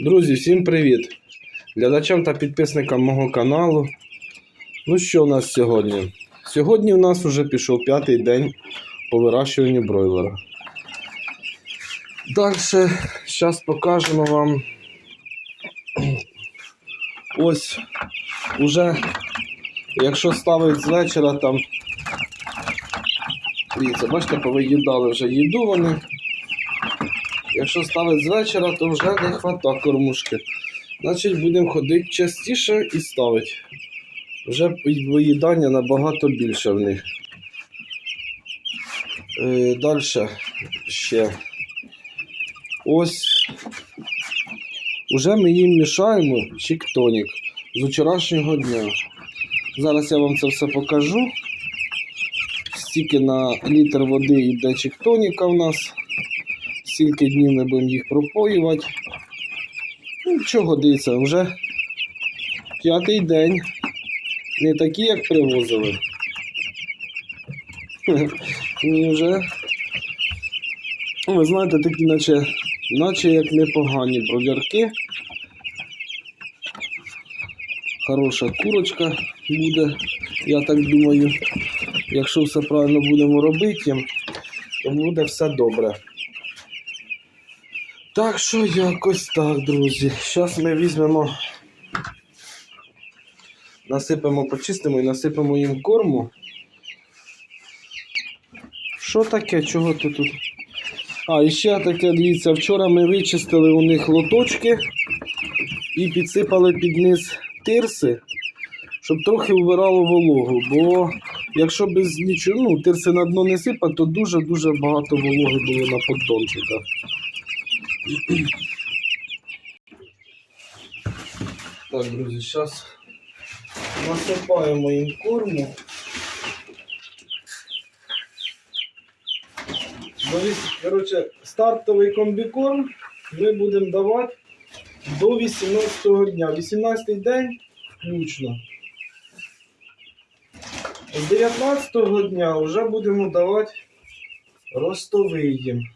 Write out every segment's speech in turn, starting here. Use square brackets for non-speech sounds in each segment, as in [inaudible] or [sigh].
Друзі, всім привіт! Глядачам та підписникам мого каналу. Ну що у нас сьогодні? Сьогодні у нас вже пішов п'ятий день по вирощуванню бройлера. Далі, зараз покажемо вам. [clears throat] Ось уже, якщо ставить з вечора там. Дивіться, бачите, повиїдали вже їду вони. Якщо ставить з вечора, то вже не хвата кормушки. Значить, будемо ходити частіше і ставити. Вже виїдання набагато більше в них. Е, Далі ще. Ось. Уже ми їм мішаємо чіктонік з вчорашнього дня. Зараз я вам це все покажу. Стільки на літр води йде чіктоніка в нас стільки днів ми будемо їх пропоювати. Ну, що годиться, вже п'ятий день. Не такі, як привозили. [laughs] Ні, вже. Ви знаєте, такі, наче, наче як непогані бродярки. Хороша курочка буде, я так думаю. Якщо все правильно будемо робити, то буде все добре. Так що якось так, друзі. Зараз ми візьмемо, насипемо, почистимо і насипемо їм корму. Що таке? Чого ти тут? А, і ще таке, дивіться, вчора ми вичистили у них лоточки і підсипали під низ тирси, щоб трохи вбирало вологу. Бо якщо без нічого, ну, тирси на дно не сипати, то дуже-дуже багато вологи було на поддончиках. Так, друзі, зараз насипаємо їм корму. Коротше, стартовий комбікорм ми будемо давати до 18 дня. 18 день включно. З 19 дня вже будемо давати ростовий їм.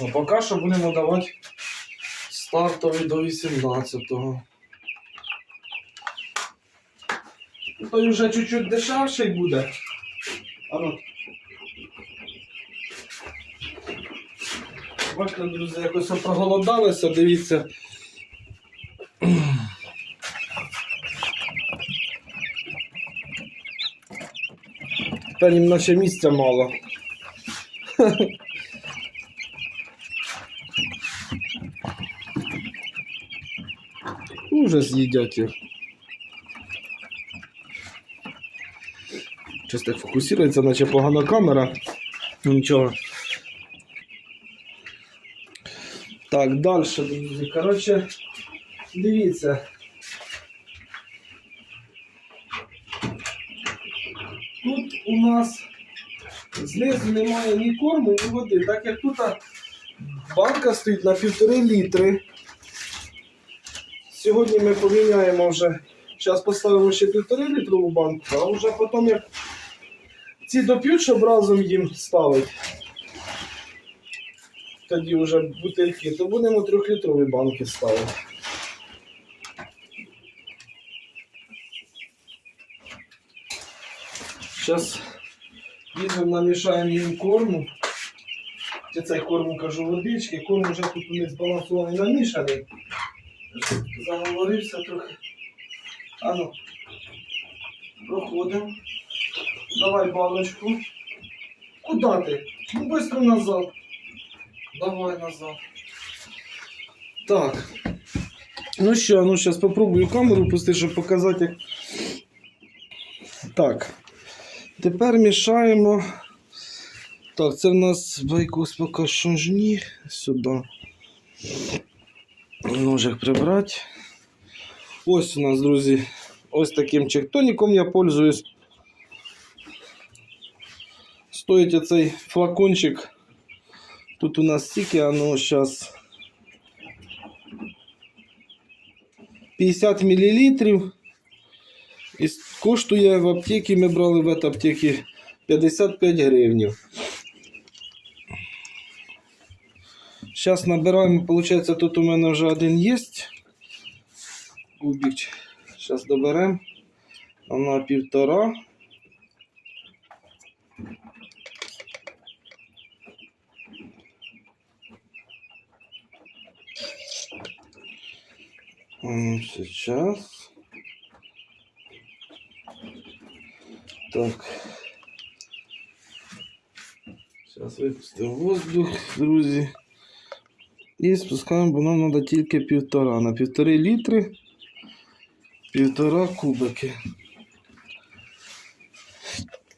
А поки що будемо давати стартовий до 18-го. Ну, Той вже чуть-чуть дешевший буде. А ну. Бачите, друзі, якось проголодалися, дивіться. Тепер їм наче місця мало. Уже з'їдять їх. Щось так фокусується, наче погана камера. Ну нічого. Так, далі, друзі. Коротше, дивіться. Тут у нас знизу немає ні корму, ні води, так як тут банка стоїть на півтори літри. Сьогодні ми поміняємо вже. Зараз поставимо ще півтори літрову банку, а вже потім як ці доп'ють, щоб разом їм ставити. Тоді вже бутильки, то будемо трьохлітрові банки ставити. Зараз візьмемо, намішаємо їм корму. Чи цей корму кажу водички, корм вже тут у них збалансований намішаний. Заговорився трохи. Ану, проходимо. Давай балочку. Куда ти? Ну быстро назад. Давай назад. Так. Ну що, ну зараз попробую камеру пустити, щоб показати. Так. Тепер мішаємо. Так, це в нас байкус поки що ж ні. Сюди. Ножик прибрати. Ось у нас, друзі, ось таким чектоніком я пользуюсь. Стоїть оцей флакончик. Тут у нас стільки, а ну зараз 50 мл. І коштує в аптеці, ми брали в аптеці 55 гривень. Зараз набираємо, виходить, тут у мене вже один є. Кубик. Зараз доберемо. На півтора. М, Сейчас. Так. Зараз випустимо воздух, друзі. І спускаємо, бо нам треба тільки півтора. На півтори літри. Півтора кубики.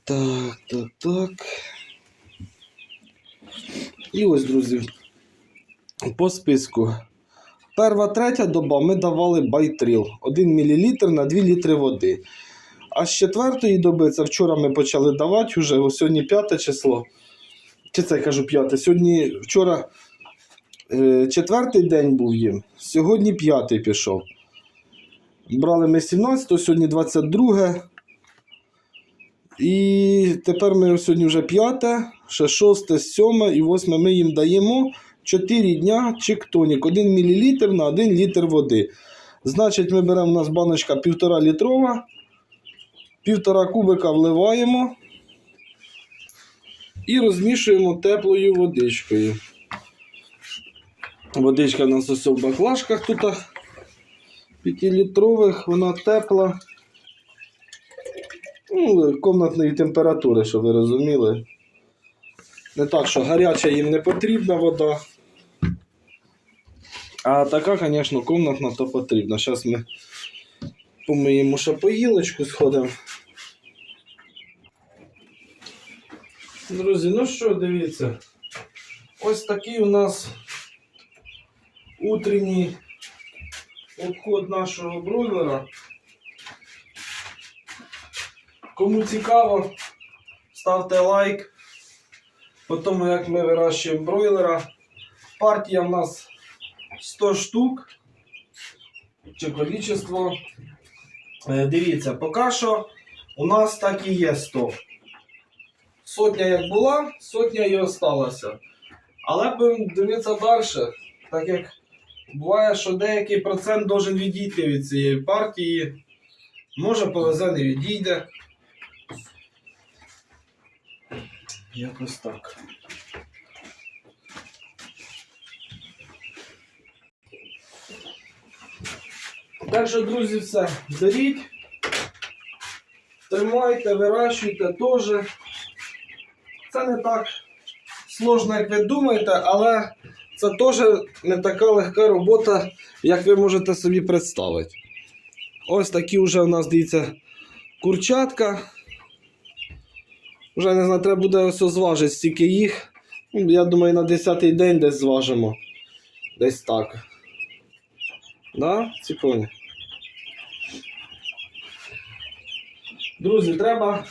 Так, так, так. І ось, друзі, по списку. Перша, третя доба ми давали байтріл 1 мл на 2 літри води. А з четвертої доби, це вчора ми почали давати, вже ось сьогодні п'яте число. Чи це я кажу п'яте? Сьогодні вчора четвертий день був їм, сьогодні п'ятий пішов. Брали ми 17, сьогодні 22. І тепер ми сьогодні вже п'яте, ще шосте, сьоме і восьме ми їм даємо 4 дня чектонік, 1 мл на 1 літр води. Значить, ми беремо у нас баночка 1,5 літрова, півтора кубика вливаємо і розмішуємо теплою водичкою. Водичка у нас ось в баклажках тут 5-літрових, вона тепла. Ну, комнатної температури, щоб ви розуміли. Не так, що гаряча їм не потрібна вода. А така, звісно, комнатна то потрібна. Зараз ми помиємо ще поїлочку, сходимо. Друзі, ну що, дивіться. Ось такий у нас утренній обход нашого бройлера. Кому цікаво, ставте лайк. По тому, як ми вирощуємо бройлера. Партія в нас 100 штук. Чи количество. Е, Дивіться, поки що у нас так і є 100. Сотня як була, сотня і осталася. Але будемо дивитися далі, так як буває, що деякий процент должен відійти від цієї партії. Може повезе не відійде. Якось так. Так що, друзі, все. Беріть, тримайте, вирощуйте теж. Це не так сложно, як ви думаєте, але це теж не така легка робота, як ви можете собі представити. Ось такі вже у нас, дивіться, курчатка. Вже не знаю, треба буде ось зважити стільки їх. Ну, Я думаю, на 10-й день десь зважимо. Десь так. Да? Цікаво. Друзі, треба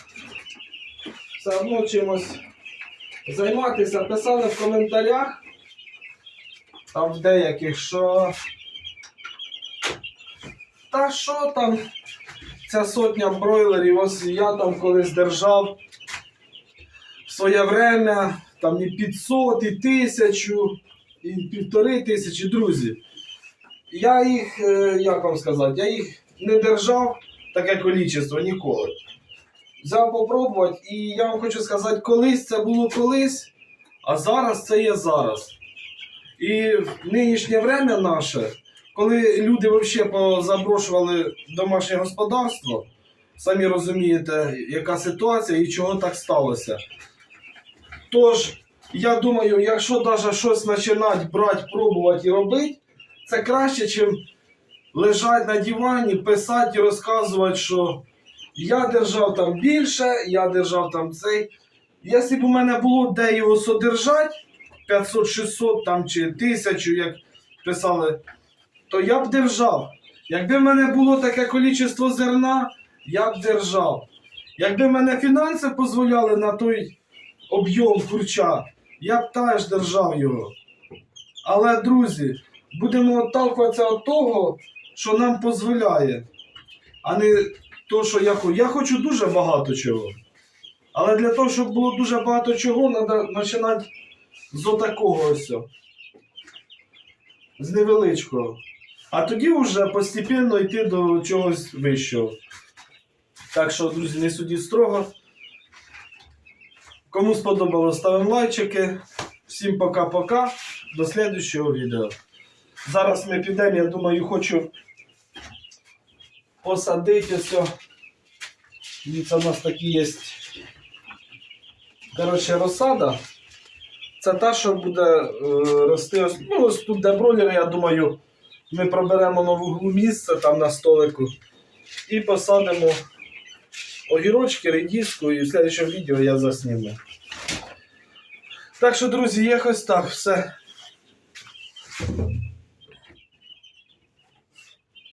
все одно чимось займатися. Писали в коментарях. Там в деяких, що. Та що там? Ця сотня бройлерів, ось я там колись держав в своє время, там і 500, і 1000, і півтори тисячі, друзі. Я їх, е, як вам сказати, я їх не держав таке кількість ніколи. Взяв попробувати, і я вам хочу сказати, колись це було колись, а зараз це є зараз. І в нинішнє время наше, коли люди взагалі позаброшували домашнє господарство, самі розумієте, яка ситуація і чого так сталося. Тож, я думаю, якщо навіть щось починати брати, пробувати і робити, це краще, ніж лежати на дивані, писати і розказувати, що я держав там більше, я держав там цей. Якщо б у мене було де його содержати, 500-600 там чи 1000, як писали, то я б держав. Якби в мене було таке кількість зерна, я б держав. Якби в мене фінанси дозволяли на той об'єм курча, я б теж держав його. Але, друзі, будемо отталкуватися від того, що нам дозволяє, а не то, що я хочу. Я хочу дуже багато чого. Але для того, щоб було дуже багато чого, треба починати з отакого ось. з невеличкого. А тоді вже постепенно йти до чогось вищого. Так що, друзі, не судіть строго. Кому сподобалось, ставимо лайчики. Всім пока-пока. До слідчого відео. Зараз ми підемо, я думаю, хочу посадити все. Дивіться, у нас такі є. Коротше, розсада. Це та, що буде е, рости. Ну, ось тут, де бройлери, я думаю, ми проберемо вуглу місце там на столику і посадимо огірочки, редіску, і в следующому відео я засніму. Так що, друзі, якось так, все.